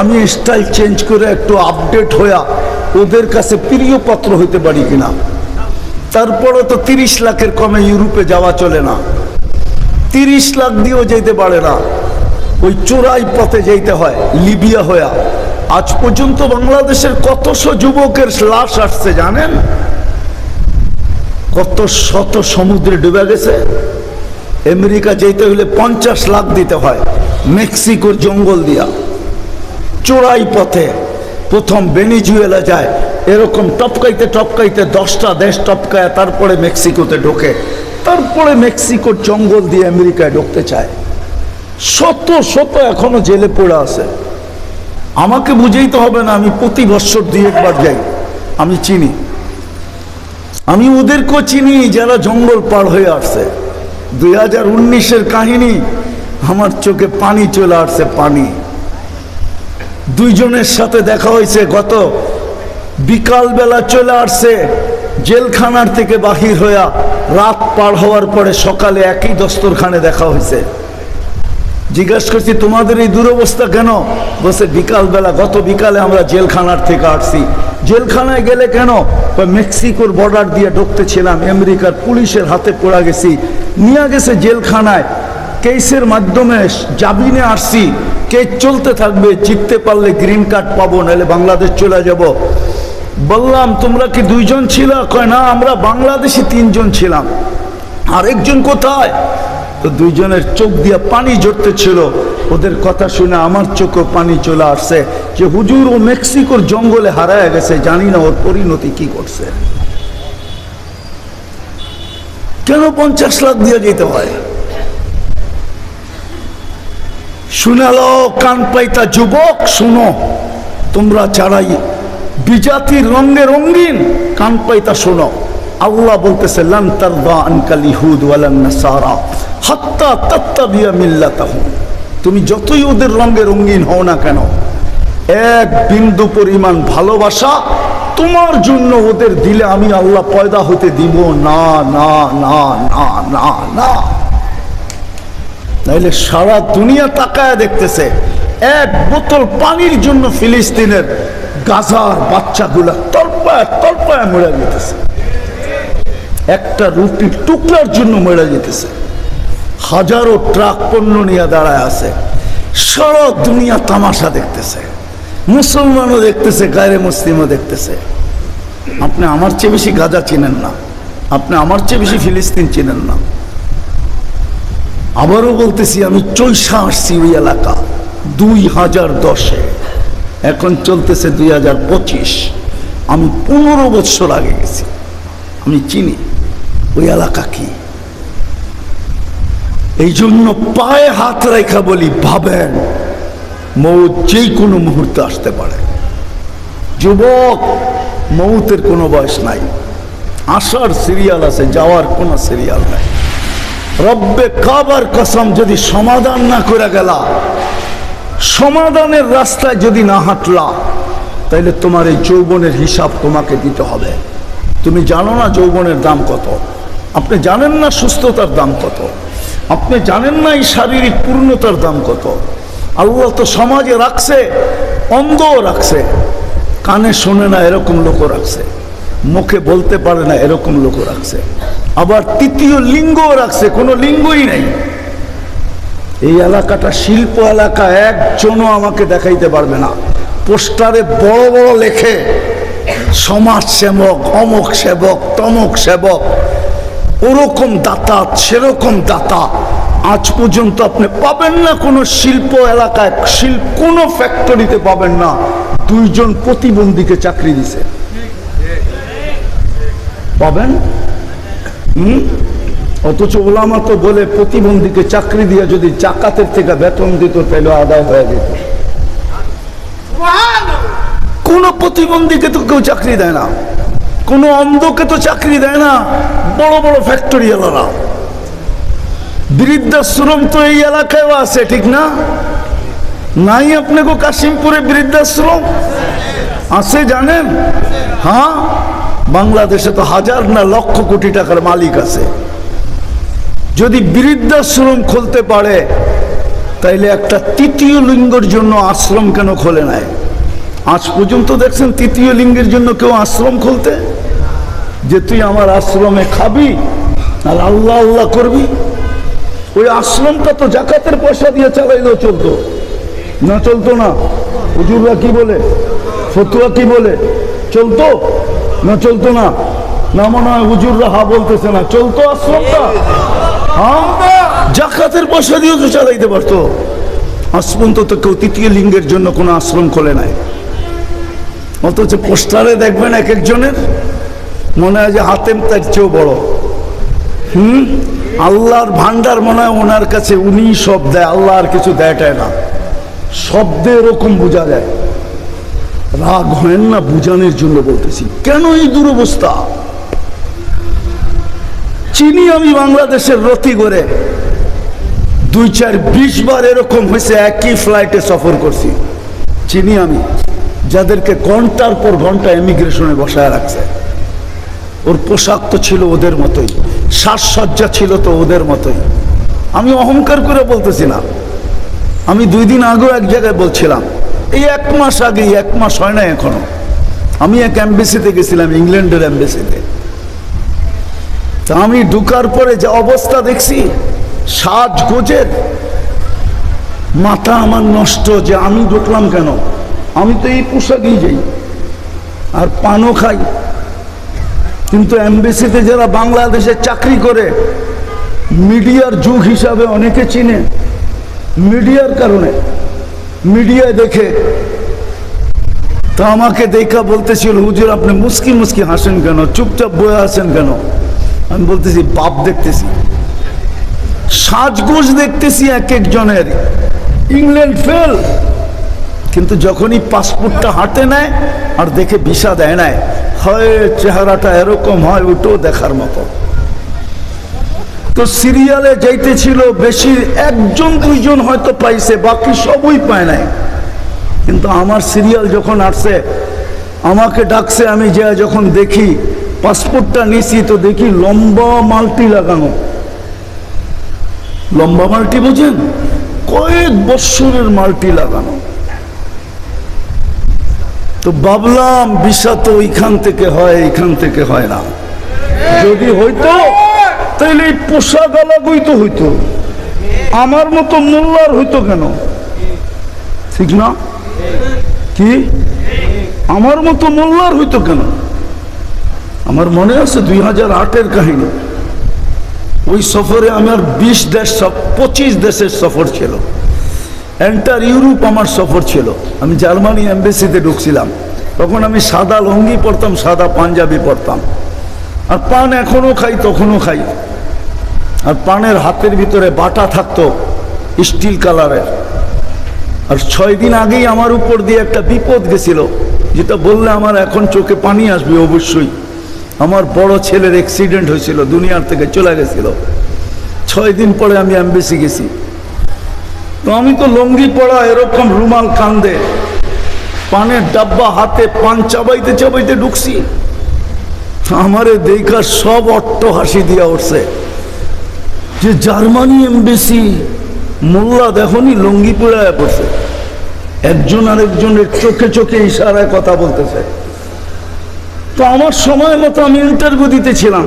আমি style change করে একটু আপডেট হইয়া ওদের কাছে প্রিয় পাত্র হইতে পারি কিনা। তারপরে তো তিরিশ লাখের কমে ইউরোপে যাওয়া চলে না। তিরিশ লাখ দিয়েও যেতে পারে না। ওই চোরাই পথে যেতে হয়, লিবিয়া হইয়া। আজ পর্যন্ত বাংলাদেশের কত কতশো যুবকের লাশ আসছে জানেন? কত শত সমুদ্রে ডুবে গেছে। আমেরিকা যেতে হলে পঞ্চাশ লাখ দিতে হয়, মেক্সিকোর জঙ্গল দিয়া। চোরাই পথে প্রথম বেনিজুয়েলা যায়। এরকম টপকাইতে টপকাইতে দশটা দেশ টপকায়, তারপরে মেক্সিকোতে ঢোকে। তারপরে মেক্সিকোর জঙ্গল দিয়ে আমেরিকায় ঢুকতে চায়। শত শত এখনও জেলে পড়ে আছে। আমাকে বুঝেই তো হবে না, আমি প্রতি বছর দুই একবার যাই। আমি চিনি। আমি ওদেরকেও চিনি যারা জঙ্গল পার হয়ে আসছে। দুই হাজার উনিশের কাহিনী, আমার চোখে পানি চলে আসছে, পানি। দুইজনের সাথে দেখা হয়েছে গত বিকালবেলা চলে আসছে জেলখানার থেকে বাহির হইয়া রাত পার হওয়ার পরে সকালে একই দস্তরখানে দেখা হয়েছে। জিজ্ঞাসা করছি, তোমাদের এই দুরবস্থা কেন? বসে বিকালবেলা, গত বিকালে আমরা জেলখানার থেকে আসছি। জেলখানায় গেলে কেন? মেক্সিকোর বর্ডার দিয়ে ঢুকতেছিলাম, আমেরিকার পুলিশের হাতে পড়া গেছি। নিয়ে গেছে জেলখানায়। কেসের মাধ্যমে জামিনে আসছি। কেস চলতে থাকবে, জিততে পারলে গ্রিন কার্ড পাবো, নাহলে বাংলাদেশ চলে যাব। বললাম, তোমরা কি দুইজন ছিল? কয়, না, আমরা বাংলাদেশে তিনজন ছিলাম। আরেকজন কোথায়? তো দুইজনের চোখ দিয়ে পানি ঝরতে ছিল ওদের কথা শুনে আমার চোখে পানি চলে আসছে যে হুজুর ও মেক্সিকোর জঙ্গলে হারায় গেছে, জানি না ওর পরিণতি কি করছে। কেন পঞ্চাশ লাখ দিয়ে যেতে হয়? শুনালো, কান পাইতা যুবক, শুনো। তোমরা চারাই বিজাতির রঙে রঙিন, কান পাইতা শোনো। আল্লাহ বলতেছে নাসারা, হাত্তা তুমি যতই ওদের রঙে রঙিন হও না কেন, এক বিন্দু পরিমাণ ভালোবাসা তোমার জন্য ওদের দিলে আমি আল্লাহ পয়দা হতে দিব। না না না না না না। তাইলে সারা দুনিয়া তাকায় দেখতেছে, এক বোতল পানির জন্য ফিলিস্তিনের গাজার বাচ্চাগুলা তলপায় তলপায় মরে যেতেছে। একটা রুটির টুকরার জন্য মরে যেতেছে। হাজারো ট্রাক পণ্য নিয়ে দাঁড়ায় আছে। সারা দুনিয়া তামাশা দেখতেছে। মুসলমানও দেখতেছে গায়ে মুসলিমও দেখতেছে। আপনি আমার চেয়ে বেশি গাজা চিনেন না। আপনি আমার চেয়ে বেশি ফিলিস্তিন চিনেন না। আবারও বলতেছি, আমি চৈশা আসছি ওই এলাকা, দুই হাজার দশে। এখন চলতেছে দুই হাজার পঁচিশ। আমি পনেরো বছর আগে গেছি। আমি চিনি, ওই এলাকা কি? এই জন্য পায়ে হাত রেখা বলি, ভাবেন, মৌত যেই কোনো মুহূর্তে আসতে পারে। যুবক, মৌতের কোনো বয়স নাই। আসার সিরিয়াল আছে, যাওয়ার কোনো সিরিয়াল নাই। রব্বে কাবার কসম যদি সমাধান না করে গেলা, সমাধানের রাস্তায় যদি না হাঁটলা তাহলে তোমার এই যৌবনের হিসাব তোমাকে দিতে হবে। তুমি জানো না যৌবনের দাম কত। আপনি জানেন না সুস্থতার দাম কত। আপনি জানেন না এই শারীরিক পূর্ণতার দাম কত। আল্লাহ তো সমাজে রাখছে, অন্ধও রাখছে। কানে শোনে না এরকম লোকও রাখছে। মুখে বলতে পারে না এরকম লোকও রাখছে। আবার তৃতীয় লিঙ্গও রাখছে, কোনো লিঙ্গই নাই। এই এলাকাটা শিল্প এলাকা, একজনও আমাকে দেখাইতে পারবে না। পোস্টারে বড় বড় লেখে, সমাজ সেবক, অমক সেবক, তমক সেবক, ওরকম দাতা, সেরকম দাতা। আজ পর্যন্ত আপনি পাবেন না কোনো শিল্প এলাকায়, শিল্প কোনো ফ্যাক্টরিতে পাবেন না। দুইজন প্রতিবন্ধীকে চাকরি দিছে। পাবেন? অথচ ওলামা তো বলে প্রতিবন্ধীকে চাকরি দিয়ে যদি চাকাতের থেকে বেতন দিত তাহলে আদায় হয়ে যেত। কোন প্রতিবন্ধীকে তো কেউ চাকরি দেয় না। কোন অন্ধকে তো চাকরি দেয় না। বড় বড় ফ্যাক্টরি এলাকা বৃদ্ধাশ্রম তো এই এলাকায়ও আছে, ঠিক না? নাই আপনাকে কাশিমপুরে বৃদ্ধাশ্রম? আছে, জানেন? হ্যাঁ? বাংলাদেশে তো হাজার না লক্ষ কোটি টাকার মালিক আছে। যদি বৃদ্ধাশ্রম খুলতে পারে, তাইলে একটা তৃতীয় লিঙ্গের জন্য আশ্রম কেন খোলে নাই? আজ পর্যন্ত দেখছেন তৃতীয় লিঙ্গের জন্য কেউ আশ্রম খুলতে? যে তুই আমার আশ্রমে খাবি, আর আল্লাহ আল্লাহ করবি? ওই আশ্রমটা তো জাকাতের পয়সা দিয়ে চালাইলেও চলতো। না চলতো না। হুজুররা কি বলে? ফতুয়া কি বলে? চলতো? না, চলতো না। না মনে হয় হুজুররা হা বলতেছে না। চলতো আশ্রমটা হ্যাঁ? জাকাতের পয়সা দিয়েও তো চালাইতে পারতো। পর্যন্ত তো কেউ তৃতীয় লিঙ্গের জন্য কোনো আশ্রম খোলে নাই। অথচ পোস্টারে দেখবেন এক একজনের, মনে হয় যে হাতেম তার চেয়েও বড়। হুম? আল্লাহর ভান্ডার মনে হয় ওনার কাছে উনি সব দেয়, আল্লাহ আর কিছু দেয়টায় না। শব্দে এরকম বোঝা যায়। রাগ হয় না বুঝানোর জন্য বলতেছি। কেন এই দুরবস্থা? চিনি আমি বাংলাদেশের রতি করে দুই চার বিশ বার এরকম হয়েছে, একই ফ্লাইটে সফর করছি। চিনি আমি, যাদেরকে ঘণ্টার পর ঘণ্টা ইমিগ্রেশনে বসায় রাখছে। ওর পোশাক তো ছিল ওদের মতোই, সাজসজ্জা ছিল তো ওদের মতোই। আমি অহংকার করে বলতেছি না। আমি দুই দিন আগেও এক জায়গায় বলছিলাম এই এক মাস আগে এক মাস হয় না এখনও। আমি এক অ্যাম্বাসিতে গেছিলাম, ইংল্যান্ডের অ্যাম্বাসিতে তা আমি ঢুকার পরে যে অবস্থা দেখছি সাজ গোজের মাথা আমার নষ্ট, যে আমি ঢুকলাম কেন? আমি তো এই পোশাকেই যাই। আর পানও খাই। কিন্তু এমবিসিতে যারা বাংলাদেশে চাকরি করে, মিডিয়ার যুগ হিসাবে অনেকে চিনে। মিডিয়ার কারণে। মিডিয়ায় দেখে। তো আমাকে দেখা বলতেছিল, হুজুর, আপনি মুস্কি মুস্কি হাসেন কেন? চুপচাপ বয়ে আসেন কেন? আমি বলতেছি, বাপ দেখতেছি। সাজগোজ দেখতেছি এক একজনের। England fail. কিন্তু যখনই পাসপোর্টটা হাতে নেয় আর দেখে ভিসা দেয় নাই, হয় চেহারাটা এরকম হয় ওটাও দেখার মতো। তো সিরিয়ালে যাইতেছিল বেশি একজন, দুইজন হয়তো পাইছে, বাকি সবই পায় নাই। কিন্তু আমার সিরিয়াল যখন আসছে, আমাকে ডাকছে, আমি যা যখন দেখি, পাসপোর্টটা নিছি, তো দেখি লম্বা মালটি লাগানো। লম্বা মালটি বুঝেন? কয়েক বৎসরের মালটি লাগানো। তো ভাবলাম বিষা তো ওইখান থেকে হয়, এইখান থেকে হয় না। যদি হইতো তাহলে এই পোশাক আলাগুই তো হইতো। আমার মতো মোল্লার হইতো কেন? ঠিক না? কি? আমার মতো মোল্লার হইতো কেন? আমার মনে আছে দুই হাজার আটের কাহিনী। ওই সফরে আমার বিশ দেশ পঁচিশ দেশের সফর ছিল। এন্টার ইউরোপ আমার সফর ছিল। আমি জার্মানি এম্বাসিতে ঢুকছিলাম। তখন আমি সাদা লঙ্গি পরতাম, সাদা পাঞ্জাবি পরতাম। আর পান এখনও খাই তখনও খাই। আর পানের হাতের ভিতরে বাটা থাকতো স্টিল কালারের। আর ছয় দিন আগেই আমার উপর দিয়ে একটা বিপদ গেছিল, যেটা বললে আমার এখন চোখে পানি আসবে অবশ্যই। আমার বড় ছেলের অ্যাক্সিডেন্ট হয়েছিল, দুনিয়ার থেকে চলে গেছিল। ছয় দিন পরে আমি অ্যাম্বাসি গেছি। তো আমি তো লঙ্গি পড়া এরকম রুমাল কান্দে, পানের ডাব্বা হাতে পান চাবাইতে চাবাইতে ঢুকছি। আমারে দেখা সব অট্ট হাসি দিয়া উঠছে। যে জার্মানি এমবেসি, মোল্লা দেখনি লঙ্গি পড়ায় পড়ছে একজন আরেকজনের চোখে চোখে ইশারায় কথা বলতেছে। তো আমার সময় মতো আমি ইন্টারভিউ দিতেছিলাম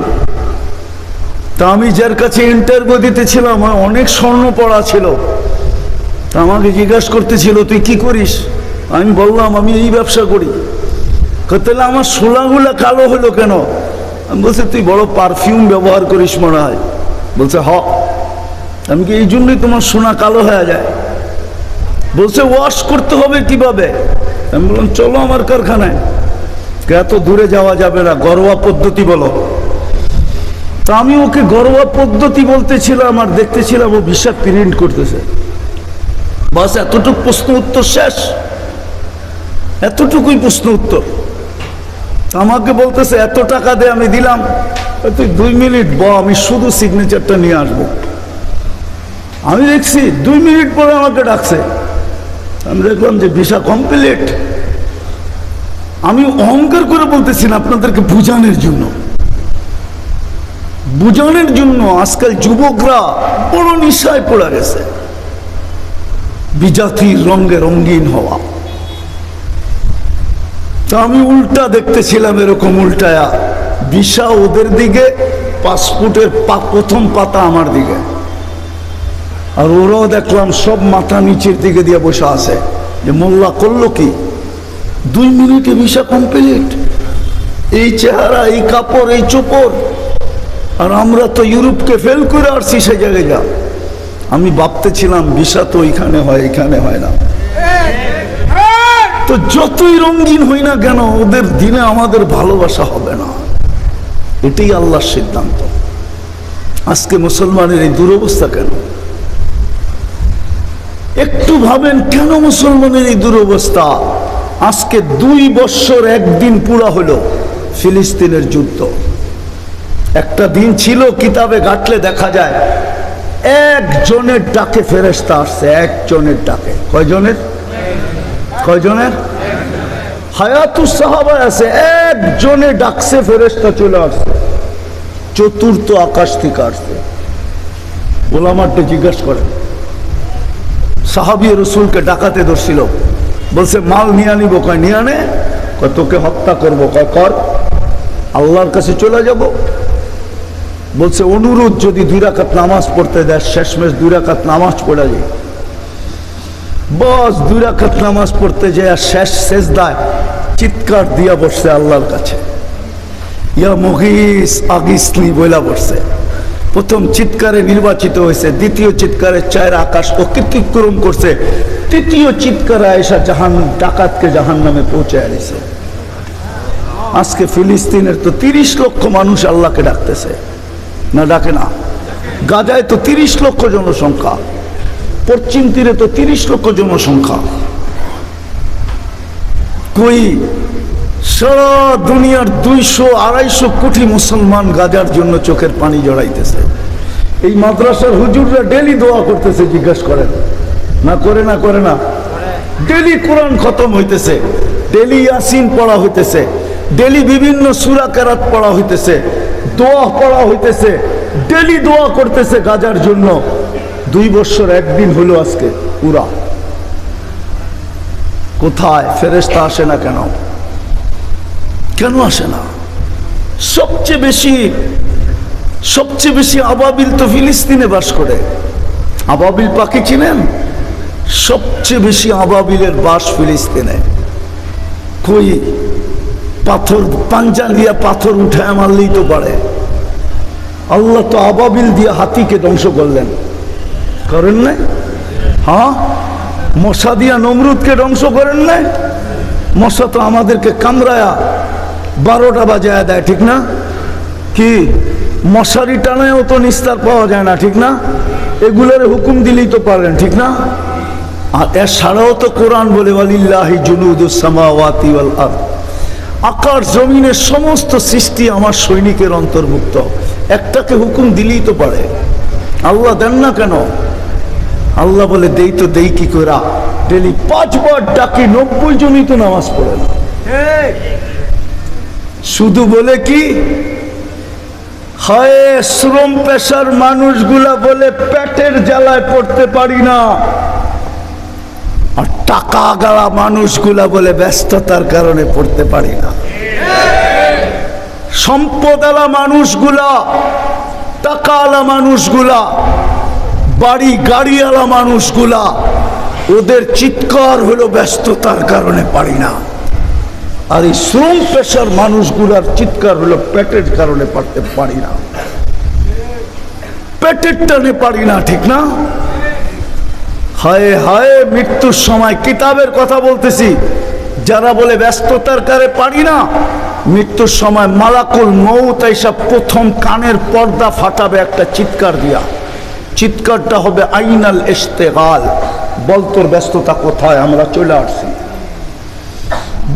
তা আমি যার কাছে ইন্টারভিউ দিতেছিলাম আমার অনেক স্বর্ণ পড়া ছিল। তা আমাকে জিজ্ঞাসা করতেছিল, তুই কি করিস? আমি বললাম, আমি এই ব্যবসা করি। তাহলে আমার সোলাগুলা কালো হলো কেন? আমি বলছি, তুই বড় পারফিউম ব্যবহার করিস মনে হয়। বলছে, হ। আমি কি এই জন্যই তোমার সোনা কালো হয়ে যায়। বলছে ওয়াশ করতে হবে কীভাবে? আমি বললাম, চলো আমার কারখানায়। এত দূরে যাওয়া যাবে না, ঘরোয়া পদ্ধতি বলো। তা আমি ওকে ঘরোয়া পদ্ধতি বলতেছিলাম আর দেখতেছিলাম ও বিষাদ প্রিন্ট করতেছে। বাস, এতটুকু প্রশ্ন উত্তর শেষ। এতটুকুই প্রশ্ন উত্তর। আমাকে বলতেছে, এত টাকা দিয়ে আমি দিলাম। তুই দুই মিনিট ব আমি শুধু সিগনেচারটা নিয়ে আসব। আমি দেখছি দুই মিনিট পরে আমাকে ডাকছে। আমি দেখলাম যে ভিসা কমপ্লিট আমি অহংকার করে বলতেছি না আপনাদেরকে বুঝানোর জন্য। বুঝানোর জন্য আজকাল যুবকরা বড় নিশায় পড়ে গেছে। বিজাতির রঙে রঙিন হওয়া। তা আমি উল্টা দেখতেছিলাম এরকম উল্টায়া। বিশা ওদের দিকে, পাসপোর্টের প্রথম পাতা আমার দিকে। আর ওরাও দেখলাম সব মাথা নিচের দিকে দিয়ে বসে আছে। যে মোল্লা করল কি? দুই মিনিটে ভিসা কমপ্লিট এই চেহারা, এই কাপড়, এই চোপড়। আর আমরা তো ইউরোপকে ফেল করে আসছি সে জায়গায় যা। আমি ভাবতেছিলাম ভিসা তো এখানে হয় এখানে হয় না। তো যতই রঙিন হই না কেন, ওদের দিনে আমাদের ভালোবাসা হবে না। এটাই আল্লাহর সিদ্ধান্ত। আজকে মুসলমানের এই দুরবস্থা কেন? একটু ভাবেন কেন মুসলমানের এই দুরবস্থা? আজকে দুই বছর একদিন পুরা হলো ফিলিস্তিনের যুদ্ধ। একটা দিন ছিল কিতাবে ঘাটলে দেখা যায়, একজনের ডাকে ফেরেস্তা আসছে, একজনের ডাকে। কয়জনের? কয়জনের? হায়াতুস সাহাবায় আছে, একজনে ডাকছে ফেরেস্তা চলে আসছে। চতুর্থ আকাশ থেকে আসছে। ওলামারটা জিজ্ঞাসা করেন সাহাবি রসুলকে ডাকাতে ধরছিল। বলছে, মাল নিয়ে আনিব, কয়, নিয়ে আনে? কয়, তোকে হত্যা করব, কয়, কর, আল্লাহর কাছে চলে যাব। বলছে, অনুরোধ যদি দুই রাকাত নামাজ পড়তে দেয়, শেষমেশ দুই রাকাত নামাজ পড়া যায়। বস দুই রাকাত নামাজ পড়তে যায় শেষ শেষ দায় চিৎকার দিয়া বসছে আল্লাহর কাছে। ইয়া মহিস আগিসনি বইলা বসছে। প্রথম চিৎকারে নির্বাচিত হয়েছে, দ্বিতীয় চিৎকারে চায়ের আকাশ অতিক্রম করছে। তৃতীয় চিৎকারে আয়সা জাহান ডাকাতকে জাহান নামে পৌঁছে আনিছে আজকে ফিলিস্তিনের তো তিরিশ লক্ষ মানুষ আল্লাহকে ডাকতেছে। না ডাকে না। গাজায় তো তিরিশ লক্ষ জনসংখ্যা। পশ্চিম তীরে তো তিরিশ লক্ষ জনসংখ্যা। কই সারা দুনিয়ার দুইশো, আড়াইশো কোটি মুসলমান গাজার জন্য চোখের পানি জড়াইতেছে। এই মাদ্রাসার হুজুররা ডেলি দোয়া করতেছে, জিজ্ঞাসা করেন, না করে না করে, না। ডেলি কোরআন খতম হইতেছে, ডেলি ইয়াসিন পড়া হইতেছে, ডেলি বিভিন্ন সুরা কেরাত পড়া হইতেছে, দোয়া পড়া হইতেছে, ডেলি দোয়া করতেছে গাজার জন্য। দুই বছর, একদিন হলো আজকে পুরা কোথায়? ফেরেস্তা আসে না কেন? কেন আসে না? সবচেয়ে বেশি সবচেয়ে বেশি আবাবিল তো ফিলিস্তিনে বাস করে। আবাবিল পাখি চিনেন? সবচেয়ে বেশি আবাবিলের বাস ফিলিস্তিনে। কই? পাথর পাঞ্জা দিয়া পাথর উঠায় মারলেই তো পারে। আল্লাহ তো আবাবিল দিয়ে হাতিকে ধ্বংস করলেন। করেন নাই? হ্যাঁ? মশা দিয়া নমরুদকে ধ্বংস করেন নাই? মশা তো আমাদেরকে কামড়ায়া বারোটা বাজায় দেয়, ঠিক না? কি? মশারি টানায়ও তো নিস্তার পাওয়া যায় না, ঠিক না? এগুলোর হুকুম দিলেই তো পারেন, ঠিক না? আর এর ছাড়াও তো কোরআন বলে, ওয়ালিল্লাহি জুনুদুসামাওয়াতি ওয়াল আরদ। আকার জমিনের সমস্ত সৃষ্টি আমার সৈনিকের অন্তর্ভুক্ত। একটাকে হুকুম দিলেই তো পারে। আল্লাহ দেন না কেন? আল্লাহ বলে, দেই তো, দেই কি করা ডেলি পাঁচবার ডাকি, নব্বই জনই তো নামাজ পড়ে শুধু বলে কি, হয়, শ্রম পেশার মানুষগুলা বলে, পেটের জ্বালায় পড়তে পারি না। আর টাকা গাড়া মানুষগুলা বলে, ব্যস্ততার কারণে পড়তে পারি না। সম্পদালা মানুষগুলা টাকাওয়ালা মানুষগুলা বাড়ি গাড়িওয়ালা মানুষগুলা, ওদের চিৎকার হলো ব্যস্ততার কারণে পারি না। আর এই শ্রম পেশার মানুষগুলার চিৎকার হলো পেটের কারণে পারতে পারি না। পেটের টানে পারি না, ঠিক না? হায় হায়, মৃত্যুর সময় কিতাবের কথা বলতেছি। যারা বলে ব্যস্ততার কারে পারি না, মৃত্যুর সময় মালাকুল মৌত এইসব প্রথম কানের পর্দা ফাটাবে একটা চিৎকার দিয়া। চিৎকারটা হবে আইনাল ইস্তেগাল বল তোর ব্যস্ততা কোথায়? আমরা চলে আসছি।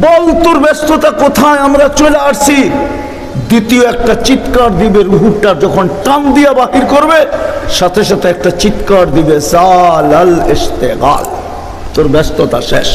বল তোর ব্যস্ততা কোথায়? আমরা চলে আসছি। দ্বিতীয় একটা চিৎকার দিবে রুহুটা যখন টান দিয়া বাহির করবে, সাথে সাথে একটা চিৎকার দিবে জাল আল তোর ব্যস্ততা শেষ।